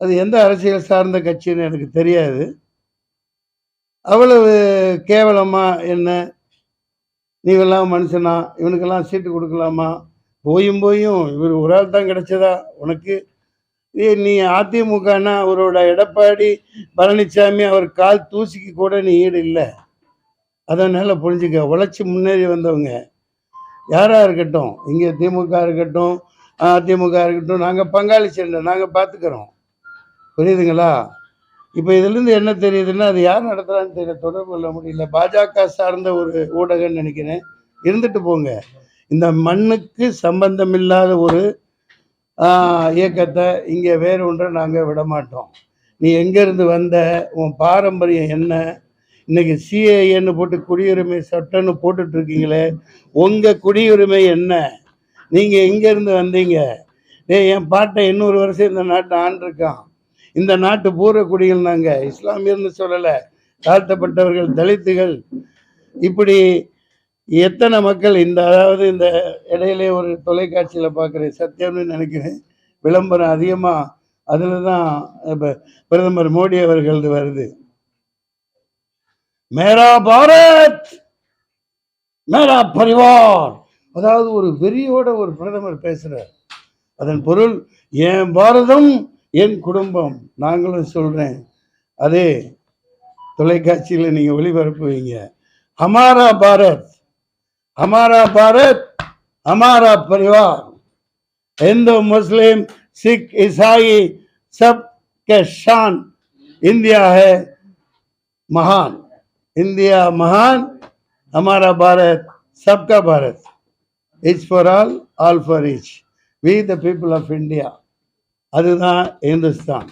அது எந்த அரசியல் சார்ந்த கட்சின்னு எனக்கு தெரியாது. அவ்வளவு கேவலமாக என்ன? நீவெல்லாம் மனுஷனா? இவனுக்கெல்லாம் சீட்டு கொடுக்கலாமா? போயும் போயும் இவர் ஒரு ஆள் தான் கிடைச்சதா? உனக்கு? ஏ நீ அதிமுகனா? அவரோட எடப்பாடி பழனிசாமி அவர் கால் தூசிக்கு கூட நீ ஈடு இல்லை. அதனால புரிஞ்சுக்க. உழைச்சி முன்னேறி வந்தவங்க. யாராக இருக்கட்டும். இங்கே திமுக இருக்கட்டும் அதிமுக இருக்கட்டும். நாங்கள் பங்காளி சண்டை நாங்கள் பார்த்துக்கிறோம் புரியுதுங்களா? இப்போ இதுலேருந்து என்ன தெரியுதுன்னா அது யார் நடத்துகிறான்னு தெரியல தொடர்பு கொள்ள முடியல. பாஜக சார்ந்த ஒரு ஊடகம்னு நினைக்கிறேன். இருந்துட்டு போங்க. இந்த மண்ணுக்கு சம்பந்தமில்லாத ஒரு இயக்கத்தை இங்கே வேறு ஒன்றை நாங்கள் விட மாட்டோம். நீ எங்கேருந்து வந்த உன் பாரம்பரியம் என்ன? இன்னைக்கு சிஏஏன்னு போட்டு குடியுரிமை சட்டம்னு போட்டுட்ருக்கீங்களே உங்கள் குடியுரிமை என்ன? நீங்கள் எங்கேருந்து வந்தீங்க? ஏ என் பாட்டை இன்னொரு வருஷம் இந்த நாட்டை ஆண்டிருக்கான். இந்த நாட்டு பூர்வ குடிகள் நாங்கள் இஸ்லாமியர்னு சொல்லலை தாழ்த்தப்பட்டவர்கள் தலித்துகள். இப்படி எத்தனை மக்கள் இந்த அதாவது இந்த இடையிலே ஒரு தொலைக்காட்சியில் பார்க்குறேன் சத்தியம்னு நினைக்கிறேன் விளம்பரம் அதிகமாக அதில் தான் இப்போ பிரதமர் மோடி அவர்கள் வருது. மேரா பாரத்! மேரா பரிவார்! அதாவது ஒரு வெறியோட ஒரு பிரதமர் பேசுகிறார் அதன் பொருள் என் பாரதம் என் குடும்பம் நாங்களும் சொல்கிறேன் அதே தொலைக்காட்சியில் நீங்கள் ஒளிபரப்புவீங்க ஹமாரா பாரத் हमारा भारत हमारा परिवार हिंदू मुस्लिम सिख ईसाई सब के शान इंडिया है महान इंडिया महान हमारा भारत सबका Bharat each for all all for each we the people of India அதுதான் இந்துஸ்தான்.